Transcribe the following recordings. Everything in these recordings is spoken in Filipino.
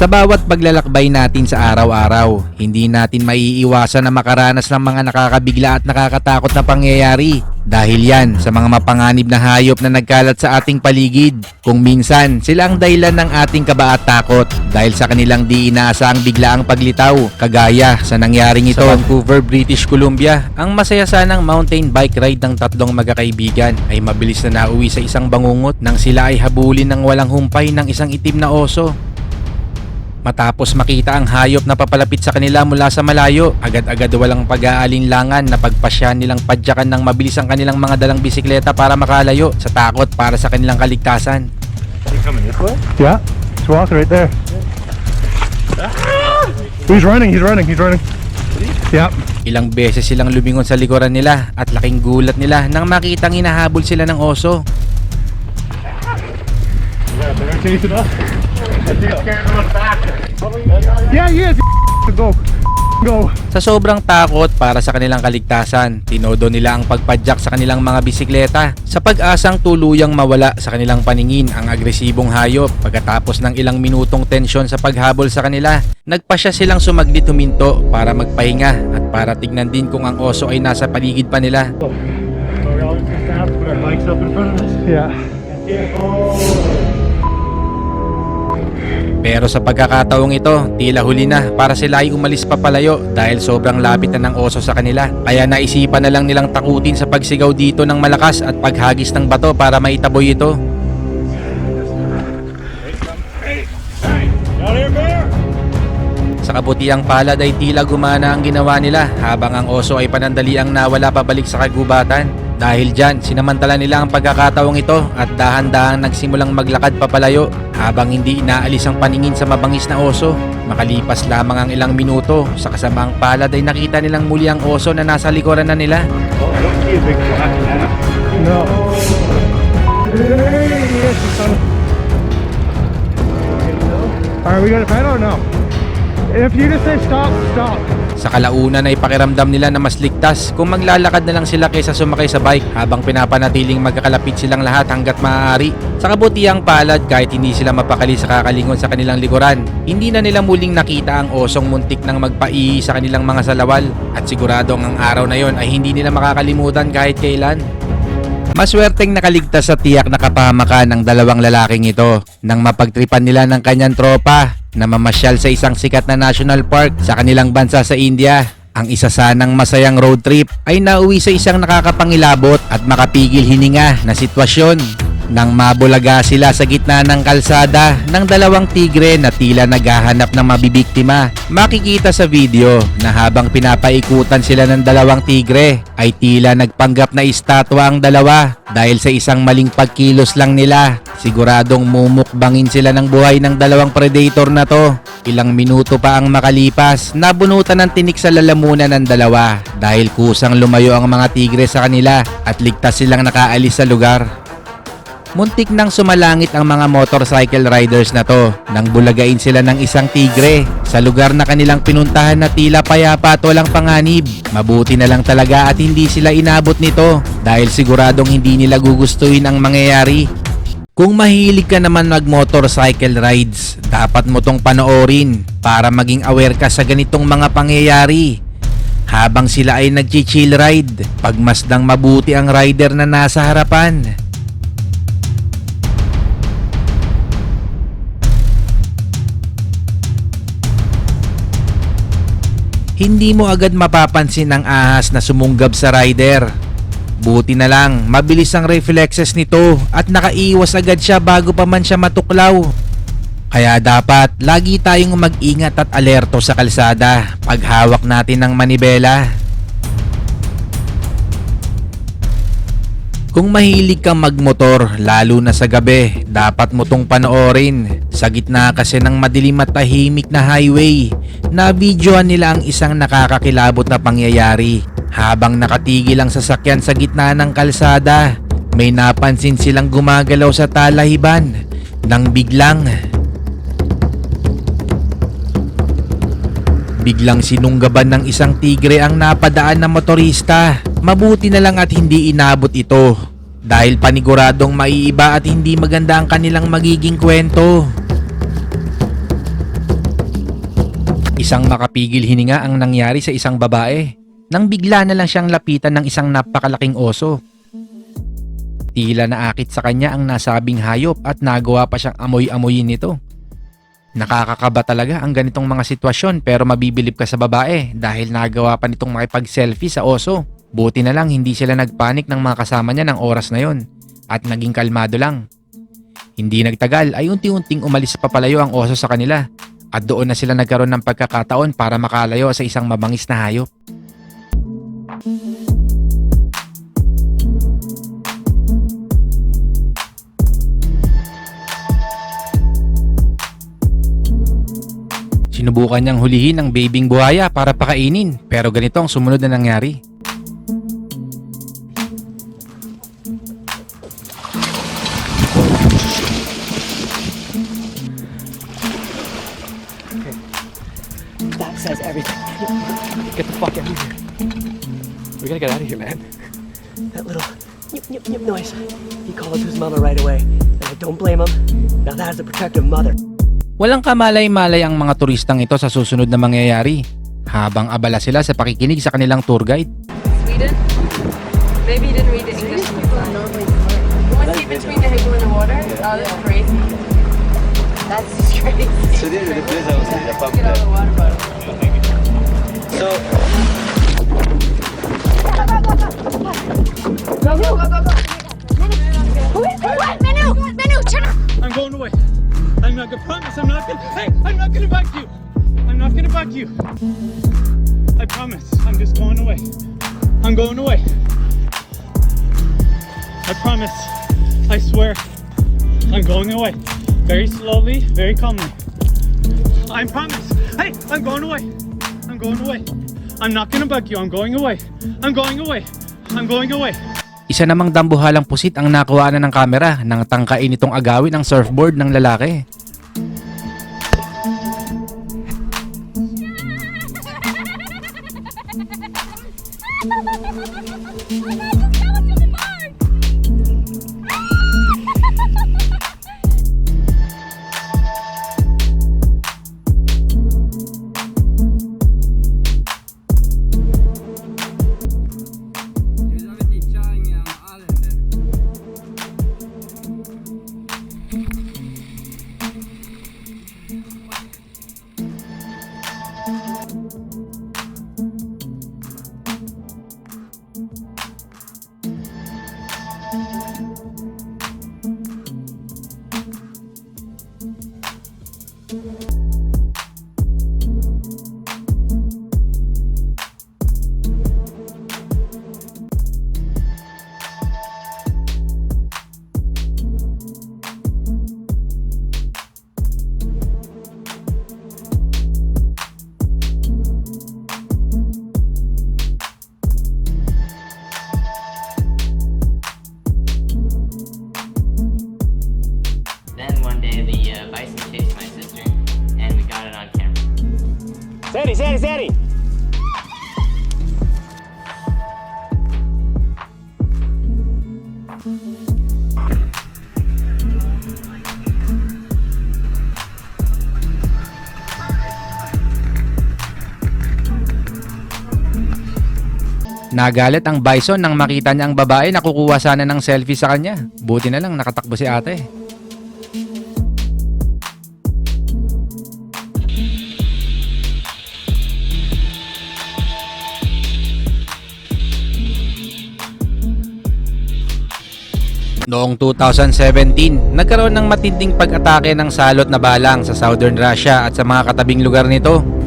Sa bawat paglalakbay natin sa araw-araw, hindi natin maiiwasan na makaranas ng mga nakakabigla at nakakatakot na pangyayari. Dahil yan sa mga mapanganib na hayop na nagkalat sa ating paligid. Kung minsan, sila ang dahilan ng ating kaba at takot dahil sa kanilang di inaasahang biglaang paglitaw, kagaya sa nangyaring ito sa Vancouver, British Columbia. Ang masaya sanang mountain bike ride ng tatlong magkakaibigan ay mabilis na nauwi sa isang bangungot nang sila ay habulin ng walang humpay ng isang itim na oso. Matapos makita ang hayop na papalapit sa kanila mula sa malayo, agad-agad walang pag-aalinlangan na pagpasya nilang padyakan ng mabilis ang kanilang mga dalang bisikleta para makalayo sa takot para sa kanilang kaligtasan. You coming this way? Yeah, he's walking right there. He's running, he's running, he's running. Yeah. Ilang beses silang lumingon sa likuran nila at laking gulat nila nang makitang hinahabol sila ng oso. Yeah, they're chasing us. I think it's scared to look back. Yeah, he is. Go. Go. Sa sobrang takot para sa kanilang kaligtasan, tinodo nila ang pagpadyak sa kanilang mga bisikleta sa pag-asang tuluyang mawala sa kanilang paningin ang agresibong hayop pagkatapos ng ilang minutong tensyon sa paghabol sa kanila. Nagpasya silang sumaglit huminto para magpahinga at para tignan din kung ang oso ay nasa paligid pa nila. We Pero sa pagkakataong ito, tila huli na para sila ay umalis papalayo dahil sobrang lapit na ng oso sa kanila. Kaya naisipan na lang nilang takutin sa pagsigaw dito ng malakas at paghagis ng bato para maitaboy ito. Sa kabutiang palad ay tila gumana ang ginawa nila habang ang oso ay panandaliang nawala pabalik sa kagubatan. Dahil dyan, sinamantala nila ang pagkakataong ito at dahan-dahan nagsimulang maglakad papalayo habang hindi inaalis ang paningin sa mabangis na oso. Makalipas lamang ang ilang minuto, sa kasamaang palad ay nakita nilang muli ang oso na nasa likuran na nila. No. Alright, we got a pedal or no? If you just say stop, stop. Sa kalaunan ay pakiramdam nila na mas ligtas kung maglalakad na lang sila kaysa sumakay sa bike habang pinapanatiling magkakalapit silang lahat hanggat maaari. Sa kabutihang palad kahit hindi sila mapakali sa kakalingon sa kanilang likuran, hindi na nila muling nakita ang osong muntik ng magpaihi sa kanilang mga salawal at siguradong ang araw na yon ay hindi nila makakalimutan kahit kailan. Maswerteng nakaligtas sa tiyak na kapahamakan ng dalawang lalaking ito nang mapagtripan nila ng kanyang tropa na mamasyal sa isang sikat na national park sa kanilang bansa sa India. Ang isa sanang masayang road trip ay nauwi sa isang nakakapangilabot at makapigil hininga na sitwasyon nang mabulaga sila sa gitna ng kalsada ng dalawang tigre na tila naghahanap ng mabibiktima. Makikita sa video na habang pinapaikutan sila ng dalawang tigre ay tila nagpanggap na estatwa ang dalawa dahil sa isang maling pagkilos lang nila. Siguradong mumukbangin sila ng buhay ng dalawang predator na to. Ilang minuto pa ang makalipas, nabunutan ng tinik sa lalamunan ng dalawa dahil kusang lumayo ang mga tigre sa kanila at ligtas silang nakaalis sa lugar. Muntik nang sumalangit ang mga motorcycle riders na to nang bulagain sila ng isang tigre sa lugar na kanilang pinuntahan na tila payapa at walang panganib. Mabuti na lang talaga at hindi sila inabot nito dahil siguradong hindi nila gugustuhin ang mangyayari. Kung mahilig ka naman mag-motorcycle rides, dapat mo tong panoorin para maging aware ka sa ganitong mga pangyayari. Habang sila ay nag-chill ride, pagmasdang mabuti ang rider na nasa harapan. Hindi mo agad mapapansin ang ahas na sumunggab sa rider. Buti na lang, mabilis ang reflexes nito at nakaiwas agad siya bago pa man siya matuklaw. Kaya dapat lagi tayong mag-ingat at alerto sa kalsada pag hawak natin ng manibela. Kung mahilig kang magmotor, lalo na sa gabi, dapat mo tong panoorin. Sa gitna kasi ng madilim at tahimik na highway, na videoan nila ang isang nakakakilabot na pangyayari. Habang nakatigil ang sasakyan sa gitna ng kalsada, may napansin silang gumagalaw sa talahiban nang biglang Biglang sinunggaban ng isang tigre ang napadaan na motorista. Mabuti na lang at hindi inabot ito. Dahil paniguradong maiiba at hindi maganda ang kanilang magiging kwento. Isang makapigil hininga ang nangyari sa isang babae nang bigla na lang siyang lapitan ng isang napakalaking oso. Tila naakit sa kanya ang nasabing hayop at nagawa pa siyang amoy-amoyin nito. Nakakakaba talaga ang ganitong mga sitwasyon pero mabibilib ka sa babae dahil nagawa pa nitong makipag-selfie sa oso. Buti na lang hindi sila nagpanik ng mga kasama niya ng oras na yon at naging kalmado lang. Hindi nagtagal ay unti-unting umalis papalayo ang oso sa kanila at doon na sila nagkaroon ng pagkakataon para makalayo sa isang mabangis na hayop. Sinubukan niyang hulihin ang babing buhaya para pakainin pero ganito ang sumunod na nangyari. That says everything. Get the fuck out of here. We gotta get out of here, man. That little nip nip nip noise. He called to his mama right away. And I don't blame him. Now that is a protective mother. Walang kamalay-malay ang mga turistang ito sa susunod na mangyayari habang abala sila sa pakikinig sa kanilang tour guide. Sweden? Maybe you didn't read the English on the sign. You between the hippo and the water? Oh, that's crazy. That's crazy. Get out of the water bottle. Who is this? What? Manu! Manu, shut up! I'm going away. I'm not gonna promise I'm not gonna hey, I'm not gonna bug you. I'm not gonna bug you. I promise. I'm just going away. I'm going away. I promise. I swear. I'm going away. Very slowly, very calmly. I promise. Hey, I'm going away. I'm going away. I'm not gonna bug you. I'm going away. I'm going away. I'm going away. Isa namang dambuhalang pusit ang nakuha na ng kamera nang tangkain itong agawin ang surfboard ng lalaki. Nagalit ang bison nang makita niya ang babae na kukuha sana ng selfie sa kanya. Buti na lang nakatakbo si ate. Noong 2017, nagkaroon ng matinding pag-atake ng salot na balang sa southern Russia at sa mga katabing lugar nito.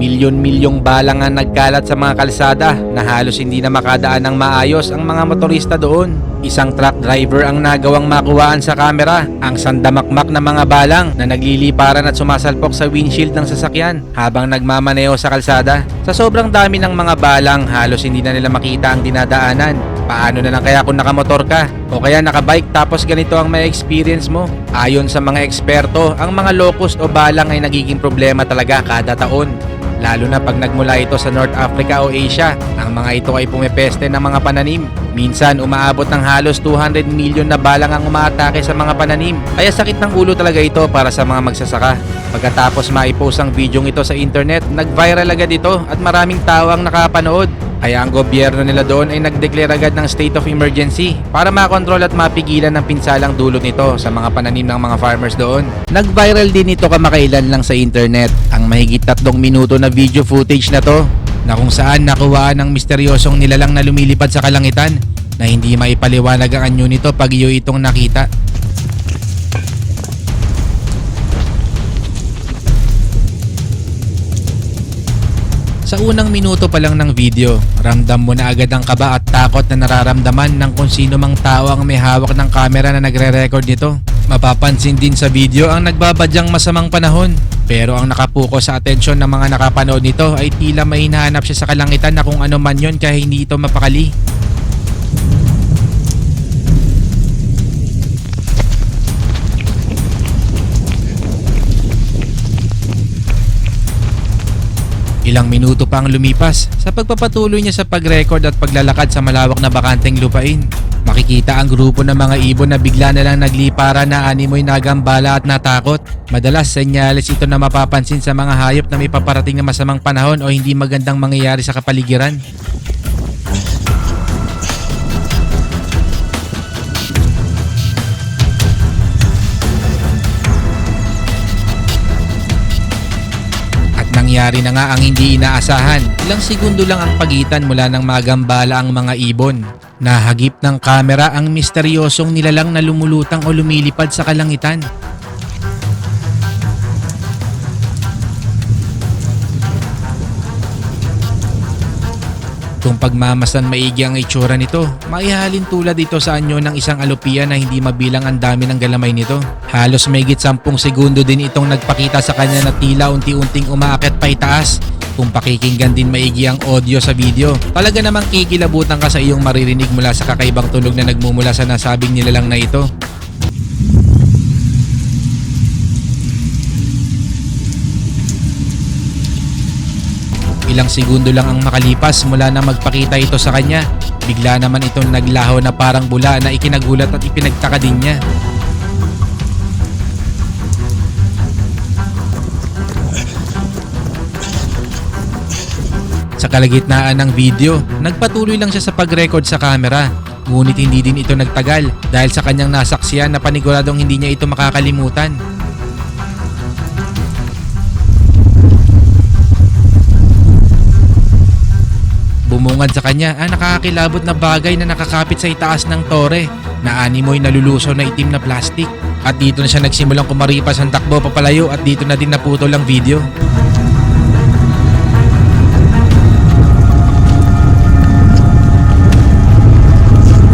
Milyon-milyong balang ang nagkalat sa mga kalsada na halos hindi na makadaan ng maayos ang mga motorista doon. Isang truck driver ang nagawang makuhaan sa kamera ang sandamakmak na mga balang na nagliliparan at sumasalpok sa windshield ng sasakyan habang nagmamaneo sa kalsada. Sa sobrang dami ng mga balang, halos hindi na nila makita ang dinadaanan. Paano na lang kaya kung nakamotor ka o kaya nakabike tapos ganito ang may experience mo? Ayon sa mga eksperto, ang mga locust o balang ay nagiging problema talaga kada taon. Lalo na pag nagmula ito sa North Africa o Asia. Ang mga ito ay pumepeste ng mga pananim. Minsan umaabot ng halos 200 milyon na balang ang umaatake sa mga pananim. Kaya sakit ng ulo talaga ito para sa mga magsasaka. Pagkatapos maipost ang video ito sa internet, nag-viral agad ito at maraming tao ang nakapanood. Kaya ang gobyerno nila doon ay nag-declare agad ng state of emergency para makontrol at mapigilan ang pinsalang dulot nito sa mga pananim ng mga farmers doon. Nag-viral din ito kamakailan lang sa internet ang mahigit tatlong minuto na video footage na to na kung saan nakuhaan ng misteryosong nilalang na lumilipad sa kalangitan na hindi maipaliwanag ang anyo nito pag iyo itong nakita. Sa unang minuto pa lang ng video, ramdam mo na agad ang kaba at takot na nararamdaman ng kung sino mang tao ang may hawak ng camera na nagre-record nito. Mapapansin din sa video ang nagbabadyang masamang panahon. Pero ang nakapuko sa atensyon ng mga nakapanood nito ay tila may hinahanap siya sa kalangitan na kung ano man yon kaya hindi ito mapakali. Ilang minuto pa ang lumipas sa pagpapatuloy niya sa pag-record at paglalakad sa malawak na bakanteng lupain. Makikita ang grupo ng mga ibon na bigla na lang naglipara na animoy nagambala at natakot. Madalas senyales ito na mapapansin sa mga hayop na may paparating na masamang panahon o hindi magandang mangyayari sa kapaligiran. Nangyari na nga ang hindi inaasahan. Ilang segundo lang ang pagitan mula ng magambala ang mga ibon. Nahagip ng kamera ang misteryosong nilalang na lumulutang o lumilipad sa kalangitan. Kung pagmamasan maigi ang itsura nito, maihalin tulad ito sa anyo ng isang alupiya na hindi mabilang ang dami ng galamay nito. Halos mayigit 10 segundo din itong nagpakita sa kanya na tila unti-unting umaakit pa itaas. Kung pakikinggan din maigi ang audio sa video, talaga namang kikilabutan ka sa iyong maririnig mula sa kakaibang tunog na nagmumula sa nasabing nilalang na ito. Ilang segundo lang ang makalipas mula na magpakita ito sa kanya. Bigla naman itong naglaho na parang bula na ikinagulat at ipinagtaka din niya. Sa kalagitnaan ng video, nagpatuloy lang siya sa pag-record sa camera. Ngunit hindi din ito nagtagal dahil sa kanyang nasaksiyan na paniguradong hindi niya ito makakalimutan. Bumungad sa kanya ang nakakakilabot na bagay na nakakapit sa itaas ng tore na animoy nalulusaw na itim na plastic. At dito na siya nagsimulang kumaripas ang takbo papalayo at dito na din naputol ang video.